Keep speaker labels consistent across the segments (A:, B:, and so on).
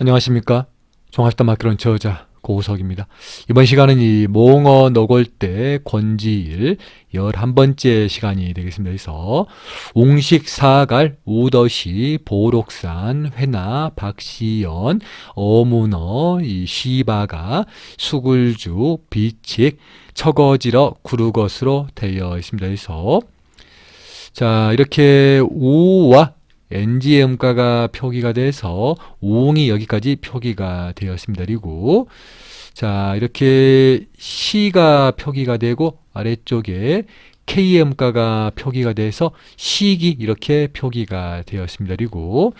A: 안녕하십니까. 종합시다 마크론 저자 고우석입니다. 이번 시간은 이 몽어 너골대 권지일 11번째 시간이 되겠습니다. 그래서 웅식 사갈 우더시 보록산 회나 박시연 어문어 이 시바가 수굴주 비칙 처거지러 구르것으로 되어 있습니다. 그래서 자 이렇게 우와 NG의 음가가 표기가 돼서 웅이 여기까지 표기가 되었습니다. 그리고 자 이렇게 시가 표기가 되고 아래쪽에 K의 음가가 표기가 돼서 시기 이렇게 표기가 되었습니다. 그리고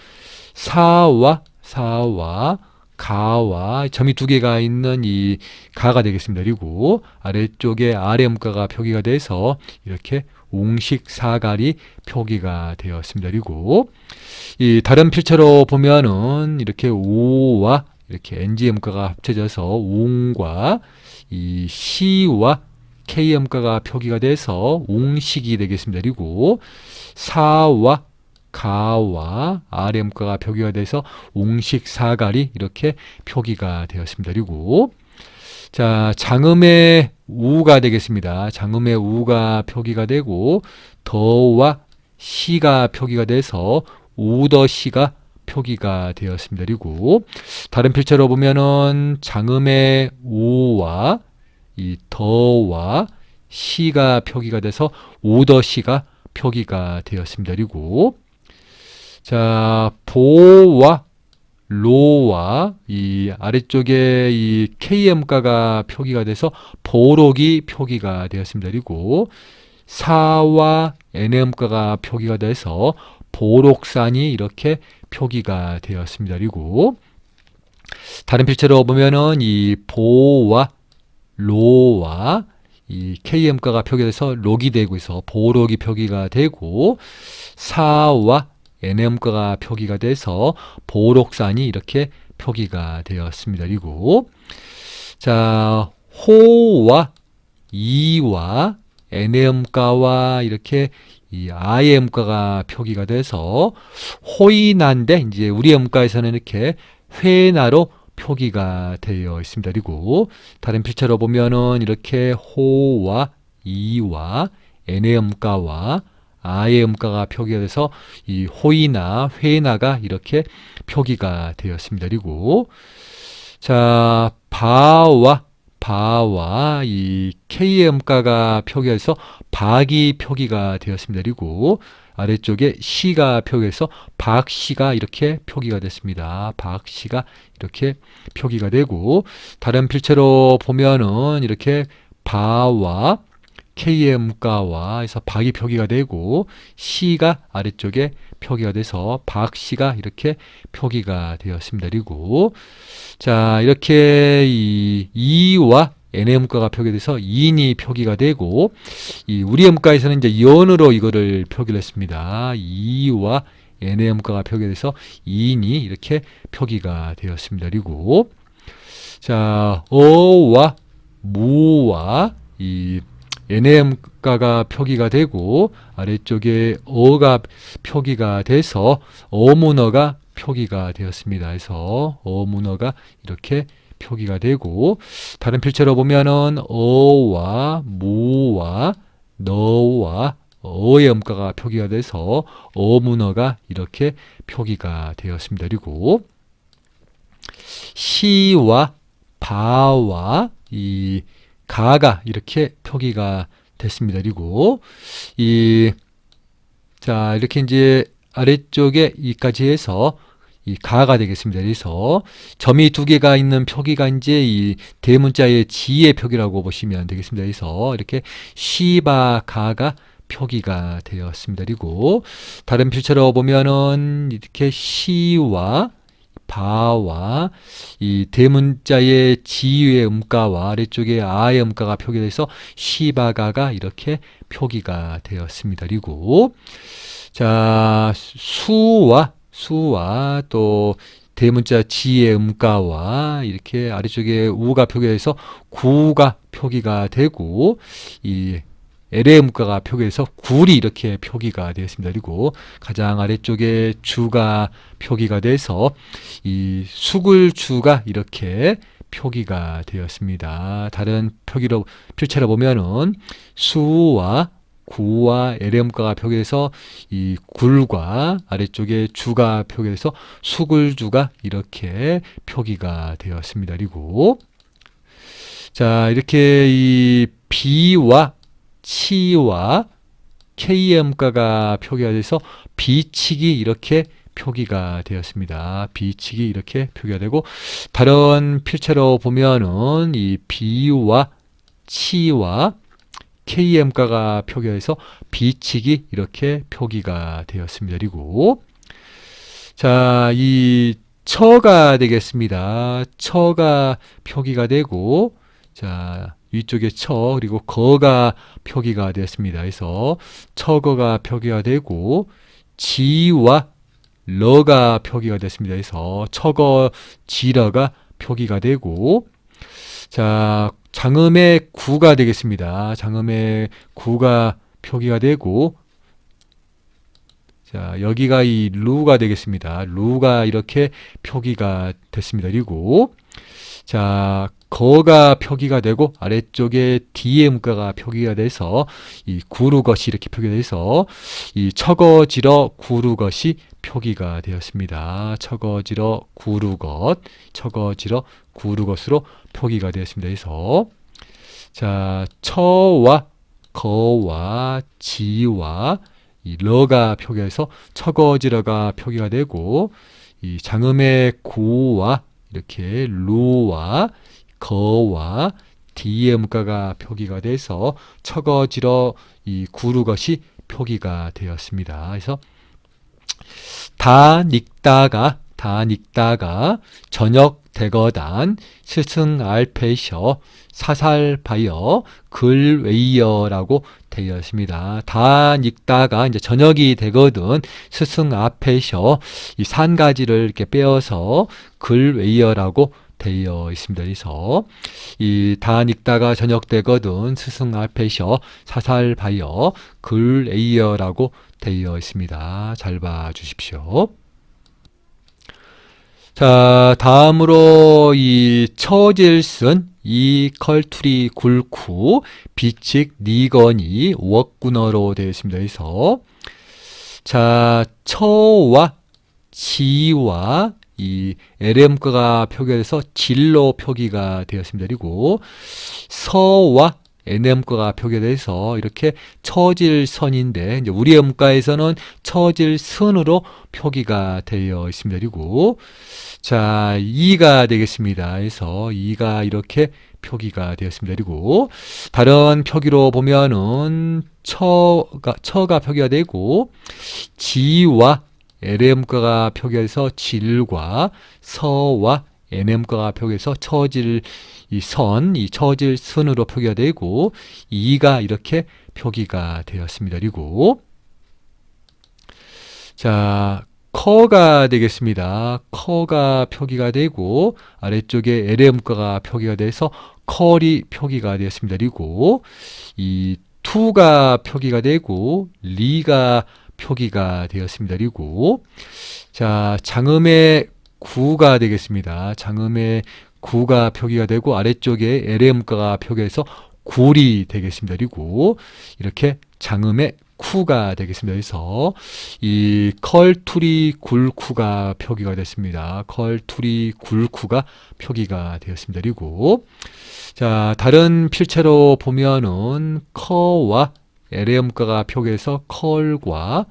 A: 사와 사와 가와 점이 두 개가 있는 이 가가 되겠습니다. 그리고 아래쪽에 아래 음가가 표기가 돼서 이렇게 웅식 사갈이 표기가 되었습니다. 그리고 이 다른 필체로 보면은 이렇게 우와 이렇게 NG 음가가 합쳐져서 웅과 이 시와 K 음가가 표기가 돼서 웅식이 되겠습니다. 그리고 사와 가와 음가가 표기가 돼서 웅식 사갈이 이렇게 표기가 되었습니다. 그리고 자, 장음의 우가 되겠습니다. 장음의 우가 표기가 되고 더와 시가 표기가 돼서 우더시가 표기가 되었습니다. 그리고 다른 필체로 보면은 장음의 우와 이 더와 시가 표기가 돼서 우더시가 표기가 되었습니다. 그리고 자, 보와 로와 이 아래쪽에 이 KM가가 표기가 돼서 보록이 표기가 되었습니다. 그리고 사와 NM가가 표기가 돼서 보록산이 이렇게 표기가 되었습니다. 그리고 다른 필체로 보면은 이 보와 로와 이 KM가가 표기돼서 록이 되고 있어 보록이 표기가 되고 사와 NM가가 표기가 돼서 보록산이 이렇게 표기가 되었습니다. 그리고 자 호와 이와 NM가와 이렇게 이 IM가가 표기가 돼서 호이난데 이제 우리 음가에서는 이렇게 회나로 표기가 되어 있습니다. 그리고 다른 필체로 보면은 이렇게 호와 이와 NM가와 아의 음가가 표기가 돼서 이 호이나 회나가 이렇게 표기가 되었습니다. 그리고 자 바와 바와 이 K의 음가가 표기해서 박이 표기가 되었습니다. 그리고 아래쪽에 시가 표기해서 박시가 이렇게 표기가 됐습니다. 박시가 이렇게 표기가 되고 다른 필체로 보면은 이렇게 바와 KM가와 해서 박이 표기가 되고 시가 아래쪽에 표기가 돼서 박시가 이렇게 표기가 되었습니다. 그리고 자 이렇게 이 이와 NM가가 표기돼서 인이 표기가 되고 이 우리 음가에서는 이제 연으로 이거를 표기를 했습니다. 이와 NM가가 표기돼서 인이 이렇게 표기가 되었습니다. 그리고 자 어와 무와 이 NM가가 표기가 되고 아래쪽에 어가 표기가 돼서 어문어가 표기가 되었습니다. 그래서 어문어가 이렇게 표기가 되고 다른 필체로 보면은 어와 무와 너와 어의 음가가 표기가 돼서 어문어가 이렇게 표기가 되었습니다. 그리고 시와 바와 이 가가 이렇게 표기가 됐습니다. 그리고 이 자, 이렇게 이제 아래쪽에 이까지 해서 이 가가 되겠습니다. 그래서 점이 두 개가 있는 표기가 이제 이 대문자의 지의 표기라고 보시면 되겠습니다. 그래서 이렇게 시바 가가 표기가 되었습니다. 그리고 다른 필체로 보면은 이렇게 시와 바와 이 대문자의 지유의 음가와 아래쪽에 아의 음가가 표기돼서 시바가가 이렇게 표기가 되었습니다. 그리고 자 수와 수와 또 대문자 지의 음가와 이렇게 아래쪽에 우가 표기돼서 구가 표기가 되고 이 LA 문가가 표기돼서 굴이 이렇게 표기가 되었습니다. 그리고 가장 아래쪽에 주가 표기가 돼서 이 수굴주가 이렇게 표기가 되었습니다. 다른 표기로 필체로 보면은 수와 구와 LA 문가가 표기돼서 이 굴과 아래쪽에 주가 표기돼서 수굴주가 이렇게 표기가 되었습니다. 그리고 자, 이렇게 이 B와 치와 KM가가 표기가 돼서 비치기 이렇게 표기가 되었습니다. 비치기 이렇게 표기가 되고 다른 필체로 보면은 이 B와 치와 KM가가 표기가 돼서 비치기 이렇게 표기가 되었습니다. 그리고 자, 이 처가 되겠습니다. 처가 표기가 되고 자, 위쪽에 처 그리고 거가 표기가 되었습니다. 그래서 처거가 표기가 되고 지와 러가 표기가 됐습니다. 그래서 처거 지러가 표기가 되고 자, 장음의 구가 되겠습니다. 장음의 구가 표기가 되고 자, 여기가 이 루가 되겠습니다. 루가 이렇게 표기가 됐습니다. 그리고 자, 거가 표기가 되고 아래쪽에 뒤에 문가가 표기가 돼서 이 구루것이 이렇게 표기가 돼서 이 처거지러 구루것이 표기가 되었습니다. 처거지러 구루것, 처거지러 구루것으로 표기가 되었습니다. 그래서 자, 처와 거와 지와 이 러가 표기해서 처거지러가 표기가 되고 이 장음의 구와 이렇게 루와 거와 뒤의 문가가 표기가 돼서 처거지러 이 구루 것이 표기가 되었습니다. 그래서 다 닉다가 다 닉다가 저녁 대거단 스승 알페셔 사살바여 글웨이어라고 되어 있습니다. 다 닉다가 이제 저녁이 되거든 스승 앞에셔 이 산 가지를 이렇게 빼어서 글웨이어라고 되어 있습니다. 그래서 이다 닉다가 저녁 되거든 스승 앞에셔 사살바여 글웨이어라고 되어 있습니다. 잘 봐 주십시오. 자, 다음으로 이 처질슨 이 컬투리 굴쿠 비칙 니건이 웍군어로 되어 있습니다. 그래서 자, 처와 지와 이 LM가가 표기돼서 진로 표기가 되었습니다. 그리고 서와 NM가가 표기돼서 이렇게 처질선인데 이제 우리의 문과에서는 처질선으로 표기가 되어 있습니다. 그리고 자, 2가 되겠습니다. 그래서 2가 이렇게 표기가 되었습니다. 그리고 다른 표기로 보면은 처가 처가 표기가 되고 지와 LM가가 표기해서 질과 서와 NM가가 표기해서 처질 이 선, 이 처질 선으로 표기가 되고 이가 이렇게 표기가 되었습니다. 그리고 자, 커가 되겠습니다. 커가 표기가 되고 아래쪽에 LM가가 표기가 돼서 컬이 표기가 되었습니다. 그리고 이 투가 표기가 되고 리가 표기가 되었습니다. 그리고 자 장음의 구가 되겠습니다. 장음의 구가 표기가 되고 아래쪽에 LM가가 표기해서 굴이 되겠습니다. 그리고 이렇게 장음의 쿠가 되겠습니다. 그래서 이 컬투리 굴쿠가 표기가 됐습니다. 컬투리 굴쿠가 표기가 되었습니다. 그리고 자 다른 필체로 보면은 커와 LM가가 표기해서 컬과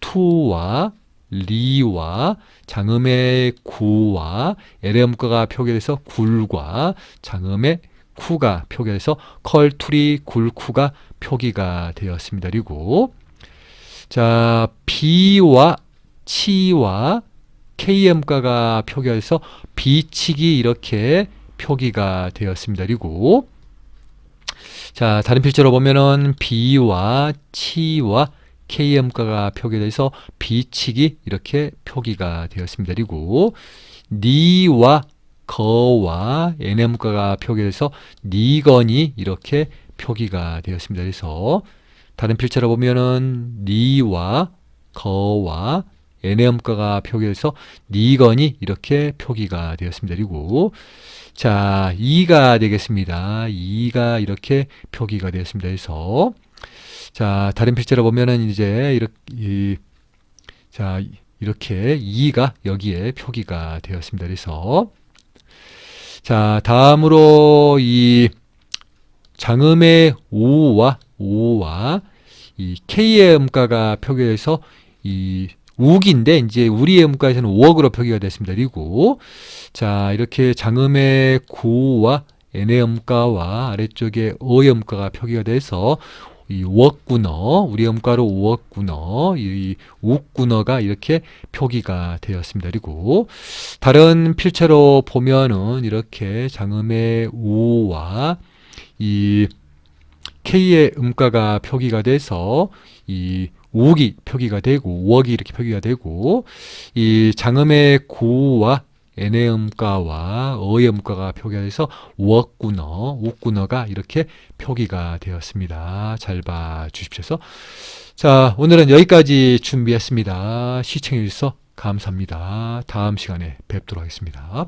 A: 투와 리와 장음의 구와 LM가가 표기돼서 굴과 장음의 쿠가 표기돼서 컬투리 굴쿠가 표기가 되었습니다. 그리고 자 B와 치와 KM가가 표기해서 비치기 이렇게 표기가 되었습니다. 그리고 자 다른 필자로 보면은 B와 치와 KM가가 표기돼서 비치기 이렇게 표기가 되었습니다. 그리고 니와 거와 NM가가 표기돼서 니건이 이렇게 표기가 되었습니다. 그래서 다른 필자로 보면은 니와 거와 n의 음가가 표기돼서 니건이 이렇게 표기가 되었습니다. 그리고 자, 2가 되겠습니다. 2가 이렇게 표기가 되었습니다. 그래서 자, 다른 필자로 보면은 이제 이렇게 이, 자, 이렇게 2가 여기에 표기가 되었습니다. 그래서 자, 다음으로 이 장음의 5와 5와 이 K의 음가가 표기돼서 이 우기인데 이제 우리의 음가에서는 5억으로 표기가 됐습니다. 그리고 자 이렇게 장음의 구와 n의 음가와 아래쪽에 어의 음가가 표기가 돼서 이 우억군어 우리 음가로 우억군어 이 우군어가 이렇게 표기가 되었습니다. 그리고 다른 필체로 보면은 이렇게 장음의 우와 이 K의 음가가 표기가 돼서 이 우억이 표기가 되고 우억이 이렇게 표기가 되고 이 장음의 구와 n의 음가와 어의 음가가 표기가 돼서 우억군어, 우군어가 이렇게 표기가 되었습니다. 잘 봐 주십시오. 자, 오늘은 여기까지 준비했습니다. 시청해 주셔서 감사합니다. 다음 시간에 뵙도록 하겠습니다.